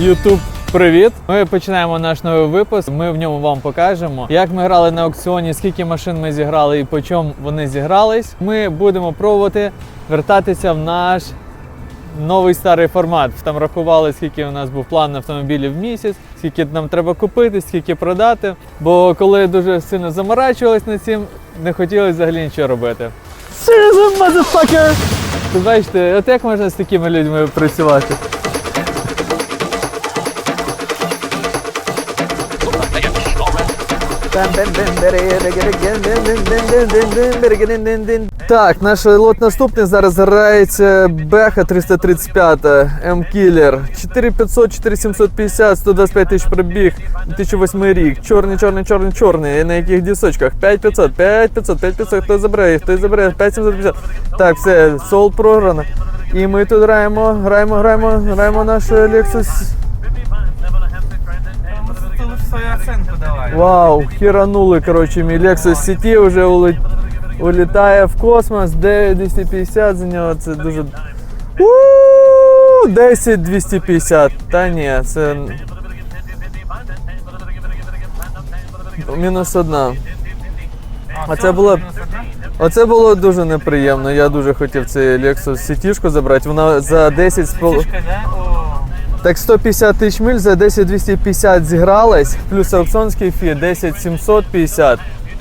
YouTube. Привіт! Ми починаємо наш новий випуск. Ми в ньому вам покажемо, як ми грали на аукціоні, скільки машин ми зіграли і по чому вони зігрались. Ми будемо пробувати вертатися в наш новий старий формат. Там рахували, скільки у нас був план автомобілів в місяць, скільки нам треба купити, скільки продати. Бо коли дуже сильно заморачувались над цим, не хотілося взагалі нічого робити. Seriously, motherfucker! Бачите, от як можна з такими людьми працювати? Так, наш лот наступний зараз грається Беха 335 М-Кілер. 4500, 4750, 125 тисяч пробіг, 2008 рік. Чорний, чорний, чорний, чорний. На яких дісочках? 5500, 5500, 5500, хто забере, хто забере, 5750. Так, все, солд програно. І ми тут граємо, граємо, граємо, граємо наш Lexus. Свою оценку давай. Вау, хіранули, коротше, мій Lexus сіті вже улет... улітає в космос, 9250 за нього, це дуже. У 10 250. Та ні, це. Мінус одна. А це було. Оце було дуже неприємно. Я дуже хотів цей Lexus сітішку забрати. Вона за 10 з пол- да? О. так 150 тисяч миль за 10 250 зігралась, плюс аукціонський фі 10 750,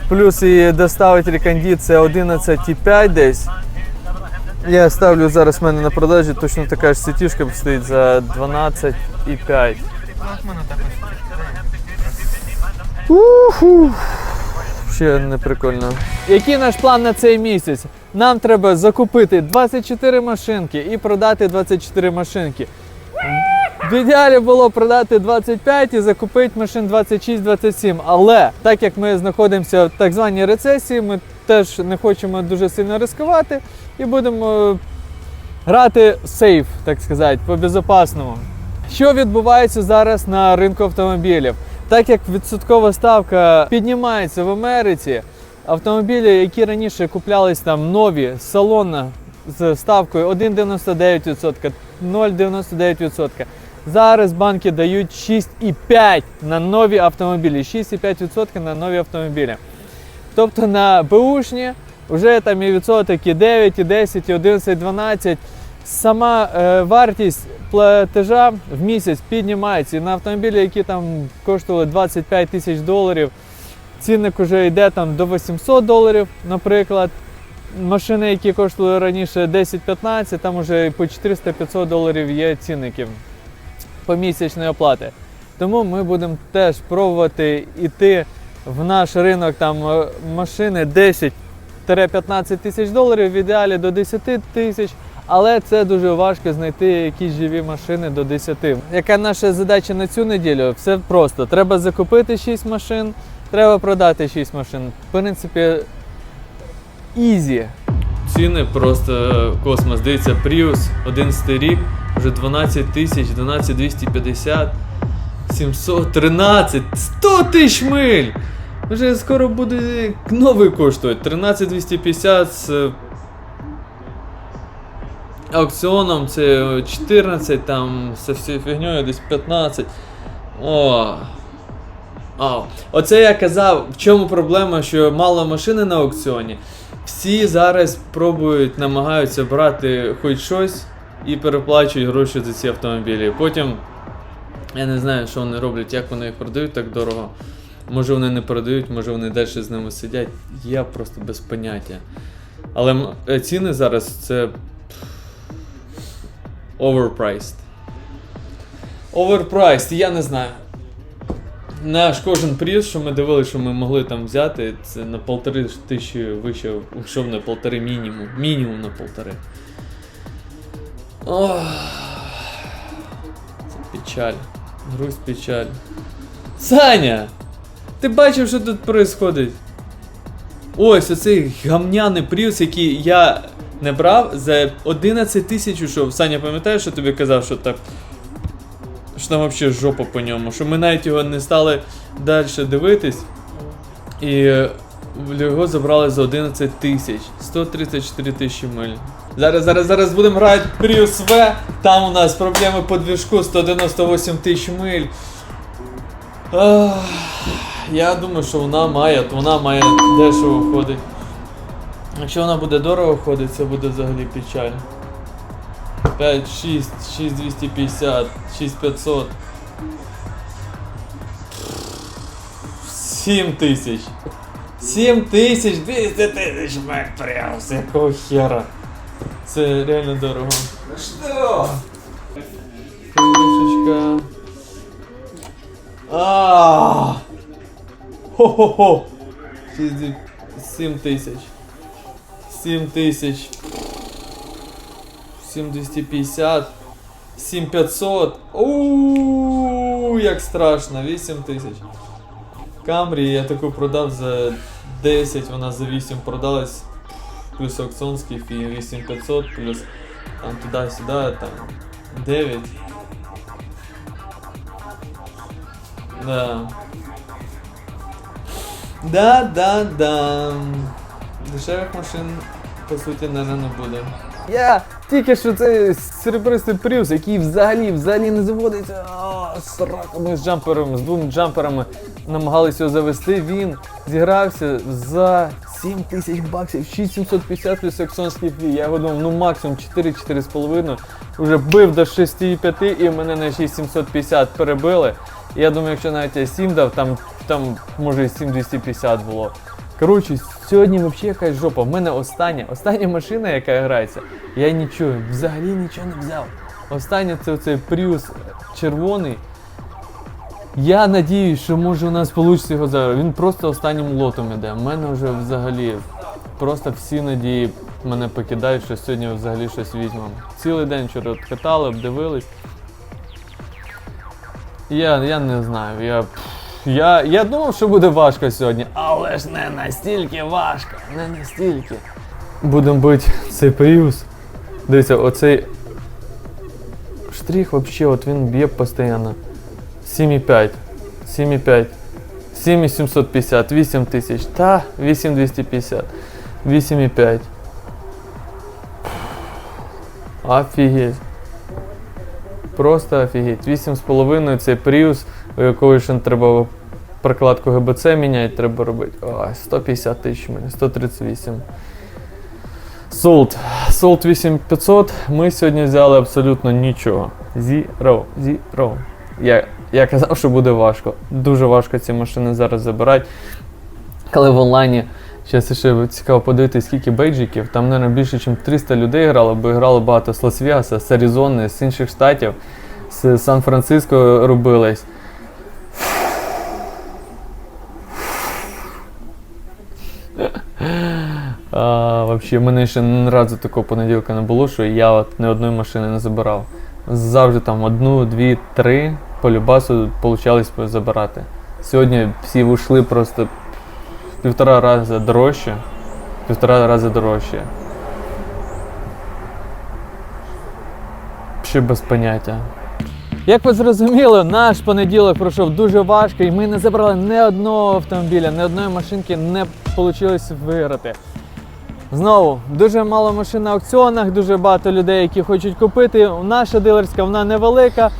плюс і доставить рекондиція 11,5 десь. Я ставлю зараз в мене на продажі точно така ж сітішка стоїть за 12,5. Ну, от мене так ось. Уху. Ще не прикольно. Який наш план на цей місяць? Нам треба закупити 24 машинки і продати 24 машинки. В ідеалі було продати 25 і закупити машин 26-27. Але так як ми знаходимося в так званій рецесії, ми теж не хочемо дуже сильно ризикувати і будемо грати сейф, так сказати, по безопасному. Що відбувається зараз на ринку автомобілів? Так як відсоткова ставка піднімається в Америці, автомобілі, які раніше куплялись там нові з салона з ставкою 1,99%, 0,99%. Зараз банки дають 6,5 на нові автомобілі, 6,5% на нові автомобілі. Тобто на Бушні вже там і відсоток і 9, і 10, і 11, і 12. Сама е, вартість платежа в місяць піднімається. І на автомобілі, які там коштували 25 тисяч доларів, цінник вже йде там до 800 доларів, наприклад. Машини, які коштували раніше 10-15, там вже по 400-500 доларів є цінників помісячної оплати. Тому ми будемо теж пробувати йти в наш ринок там е, машини 10-15 тисяч доларів, в ідеалі до 10 тисяч. Але це дуже важко знайти якісь живі машини до 10. Яка наша задача на цю неділю? Все просто. Треба закупити 6 машин, треба продати 6 машин. В принципі, ізі. Ціни просто космос. Дивіться, Prius 11 рік, вже 12 тисяч, 12 250, 713, 100 тисяч миль! Вже скоро буде новий коштувати. 13 250 з е, аукціоном це 14, там з всією фігньою десь 15. О. Ау. Оце я казав, в чому проблема, що мало машини на аукціоні. Всі зараз пробують, намагаються брати хоч щось і переплачують гроші за ці автомобілі. Потім я не знаю, що вони роблять, як вони їх продають так дорого. Може вони не продають, може вони далі з ними сидять. Я просто без поняття. Але е, ціни зараз це overpriced. Overpriced, я не знаю. Наш кожен приз, що ми дивилися, що ми могли там взяти, це на полтори тисячі вище, якщо не полтори мінімум. Мінімум на полтори. Ох, це печаль. Грусть печаль. Саня! Ти бачив, що тут відбувається? Ось оцей гамняний привіз, який я не брав за 11 тисяч ушов. Саня, пам'ятаєш, що тобі казав, що так. Що там взагалі жопа по ньому, що ми навіть його не стали далі дивитись. І його забрали за 11 тисяч. 134 тисячі миль. Зараз, зараз, зараз будемо грати Prius V. Там у нас проблеми по движку 198 тисяч миль. Ах, я думаю, що вона має, то вона має дешево входить. Якщо вона буде дорого ходити, це буде взагалі печаль. 5, 6, 6 250, 6 500. 7 тисяч. 7 тисяч, 200 тисяч Мекторіус, якого хера. Це реально дорого. Что? Кришечка. А. Хо-хо-хо. 7 тисяч. 7 тисяч. 7250. 7500. Ууу, як страшно. 8 тисяч. Камрі я таку продав за 10, вона за 8 продалась. Плюс аукціонський фі 8500, плюс там туди-сюди, там 9. Да. Да, да, да. Дешевих машин, по суті, наверное, не буде. Я Тільки що цей серебристий Prius, який взагалі взагалі не заводиться а, з раками, з джамперами, з двома джамперами намагалися його завести. Він зігрався за 7 тисяч баксів, 6750 плюс аксонський фі. Я його думав, ну максимум 4-4,5. Вже бив до 6,5 і мене на 6750 перебили. Я думаю, якщо навіть я 7 дав, там, там може і 7250 було. Коротше, сьогодні взагалі якась жопа. В мене остання, остання машина, яка грається, я нічого, взагалі нічого не взяв. Остання це оцей Prius червоний. Я надіюсь, що може у нас вийде його зараз. Він просто останнім лотом іде. У мене вже взагалі просто всі надії мене покидають, що сьогодні взагалі щось візьмемо. Цілий день вчора катали, обдивились. Я, я не знаю. Я, я, я думав, що буде важко сьогодні, але ж не настільки важко, не настільки. Будемо бити цей Prius. Дивіться, оцей штрих вообще, от він б'є постійно. 7,5, 7,5, 7,750, 8 тисяч, та 8,250, 8,5. Офігеть. Просто офігеть. 8,5 цей Prius, у якого ще треба прокладку ГБЦ міняти, треба робити. Ой, 150 тисяч мені, 138. Солт. Солт 8500. Ми сьогодні взяли абсолютно нічого. Zero. Zero. Я, я казав, що буде важко. Дуже важко ці машини зараз забирати. Але в онлайні Зараз ще цікаво подивитися, скільки бейджиків. Там, мабуть, більше, ніж 300 людей грало, бо грало багато з Лас-Вегаса, з Аризони, з інших штатів, з Сан-Франциско робилось. А, Взагалі, мене ще ні разу такого понеділка не було, що я от ні одної машини не забирав. Завжди там одну, дві, три по любасу забирати. Сьогодні всі вийшли просто півтора рази дорожче. Півтора рази дорожче. Ще без поняття. Як ви зрозуміли, наш понеділок пройшов дуже важко, і ми не забрали ні одного автомобіля, ні одної машинки не вийшло виграти. Знову дуже мало машин на аукціонах, дуже багато людей, які хочуть купити. Наша дилерська вона невелика,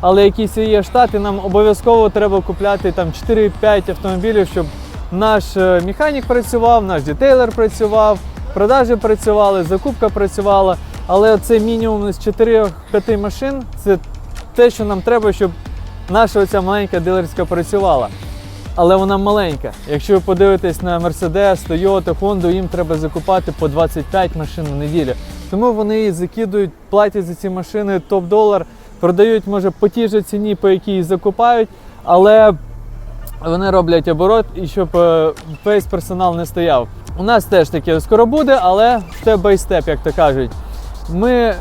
але якісь є штати, нам обов'язково треба купляти там 4-5 автомобілів, щоб наш е, механік працював, наш дітейлер працював, продажі працювали, закупка працювала. Але це мінімум з 4-5 машин це те, що нам треба, щоб наша оця маленька дилерська працювала. Але вона маленька. Якщо ви подивитесь на Mercedes, Toyota, Honda, їм треба закупати по 25 машин на неділю. Тому вони її закидують, платять за ці машини топ-долар, продають, може, по тій же ціні, по якій її закупають, але вони роблять оборот і щоб е, весь персонал не стояв. У нас теж таке скоро буде, але степ бай степ, як то кажуть. Ми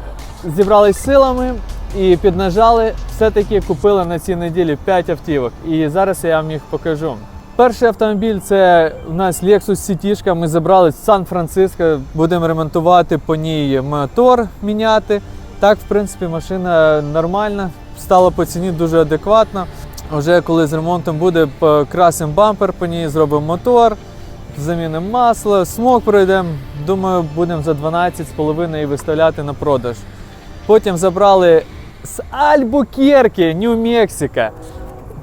зібрались силами і піднажали, все-таки купили на цій неділі 5 автівок. І зараз я вам їх покажу. Перший автомобіль це у нас Lexus CT. Ми забрали з Сан-Франциско, будемо ремонтувати по ній мотор міняти. Так, в принципі, машина нормальна, стала по ціні дуже адекватно. Вже коли з ремонтом буде, покрасимо бампер по ній, зробимо мотор, замінимо масло, смок пройдемо. Думаю, будемо за 12,5 і виставляти на продаж. Потім забрали з Альбукерки, Нью-Мексико.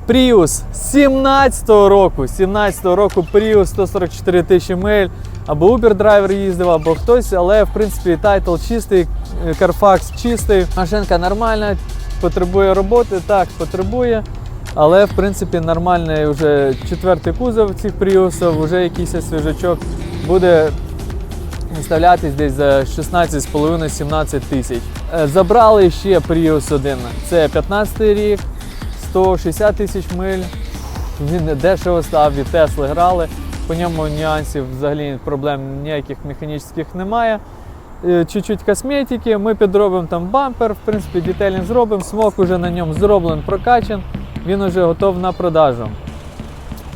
Prius 17-го року. 17-го року Prius 144 тисячі миль. Або Uber драйвер їздив, або хтось, але в принципі тайтл чистий, е, Carfax чистий. Машинка нормальна, потребує роботи, так, потребує. Але в принципі нормальний вже четвертий кузов цих Prius, вже якийсь свіжачок буде виставлятись десь за 16,5-17 тисяч. Е, Забрали ще Prius 1. Це 15 рік, 160 тисяч миль. Він не дешево став, від Тесли грали. По ньому нюансів взагалі проблем ніяких механічних немає. Е, Чуть-чуть косметики, ми підробимо там бампер, в принципі, детейлінг зробимо, смок уже на ньому зроблений, прокачан, він уже готов на продажу.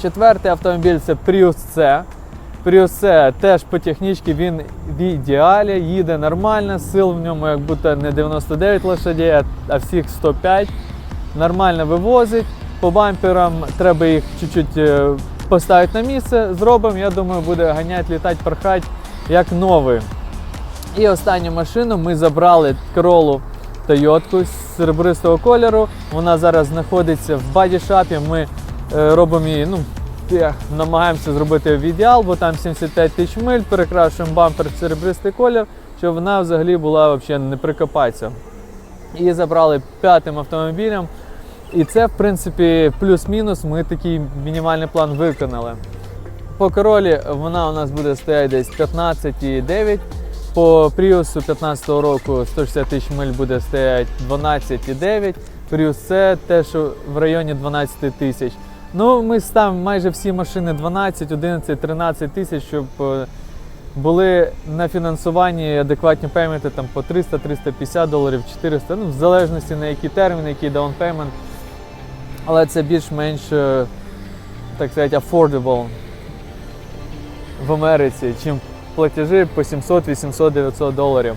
Четвертий автомобіль це Prius C. Prius теж по технічці він в ідеалі, їде нормально, сил в ньому як будто не 99 лошадей, а- всіх 105. Нормально вивозить. По бамперам треба їх чуть-чуть е, поставити на місце. Зробимо, я думаю, буде ганяти, літати, порхати як новий. І останню машину ми забрали Королу Тойотку з серебристого кольору. Вона зараз знаходиться в бадішапі. Ми е, робимо її, ну, намагаємося зробити в ідеал, бо там 75 тисяч миль, перекрашуємо бампер в серебристий колір, щоб вона взагалі була взагалі не прикопатися. І забрали п'ятим автомобілем. І це, в принципі, плюс-мінус. Ми такий мінімальний план виконали. По королі вона у нас буде стояти десь 15,9. По Prius 15 року 160 тисяч миль буде стояти 12,9. Prius C теж в районі 12 тисяч. Ну, ми ставимо майже всі машини 12, 11, 13 тисяч, щоб е, були на фінансуванні адекватні пейменти там по 300-350 доларів, 400, ну, в залежності на які терміни, який даунпеймент. Але це більш-менш, е, так сказати, affordable в Америці, чим платежі по 700, 800, 900 доларів.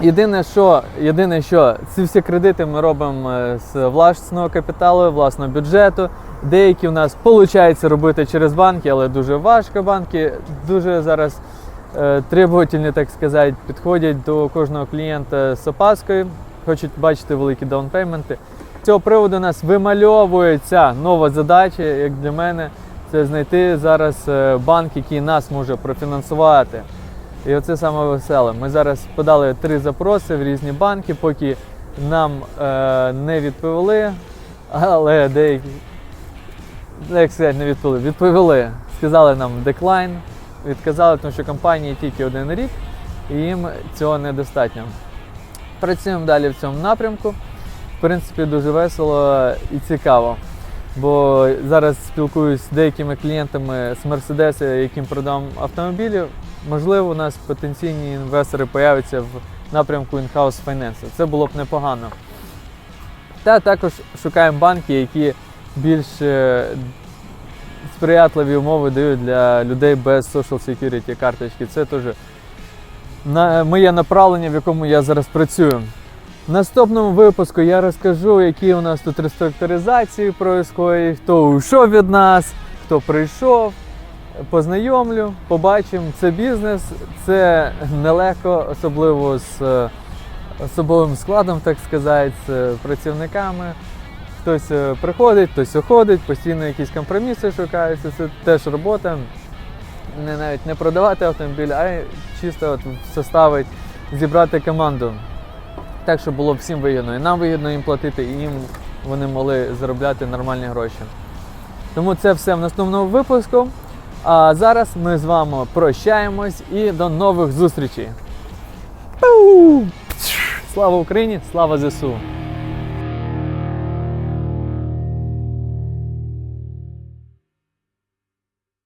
Єдине, що, єдине, що ці всі кредити ми робимо е, з власного капіталу, власного бюджету. Деякі в нас виходить робити через банки, але дуже важко. Банки дуже зараз е, требовательні, так сказати, підходять до кожного клієнта з опаскою, хочуть бачити великі даунпейменти. З цього приводу у нас вимальовується нова задача, як для мене, це знайти зараз е, банк, який нас може профінансувати. І оце саме веселе. Ми зараз подали три запроси в різні банки, поки нам е, не відповіли, але деякі, як сказати, не відповіли. Відповіли, сказали нам деклайн, відказали, тому що компанії тільки один рік, і їм цього недостатньо. Працюємо далі в цьому напрямку. В принципі, дуже весело і цікаво. Бо зараз спілкуюсь з деякими клієнтами з Мерседеса, яким продам автомобілі. Можливо, у нас потенційні інвестори появляться в напрямку in-house finance. Це було б непогано. Та також шукаємо банки, які більш е, сприятливі умови дають для людей без social security карточки. Це теж моє направлення, в якому я зараз працюю. В наступному випуску я розкажу, які у нас тут реструктуризації происходять, хто уйшов від нас, хто прийшов. Познайомлю, побачимо. Це бізнес, це нелегко, особливо з е, особовим складом, так сказати, з працівниками. Хтось е, приходить, хтось уходить, постійно якісь компроміси шукаються. Це теж робота. Не навіть не продавати автомобіль, а чисто от составить, зібрати команду. Так, щоб було всім вигідно. І нам вигідно їм платити, і їм вони могли заробляти нормальні гроші. Тому це все в наступному випуску. А зараз ми з вами прощаємось і до нових зустрічей. Слава Україні! Слава ЗСУ!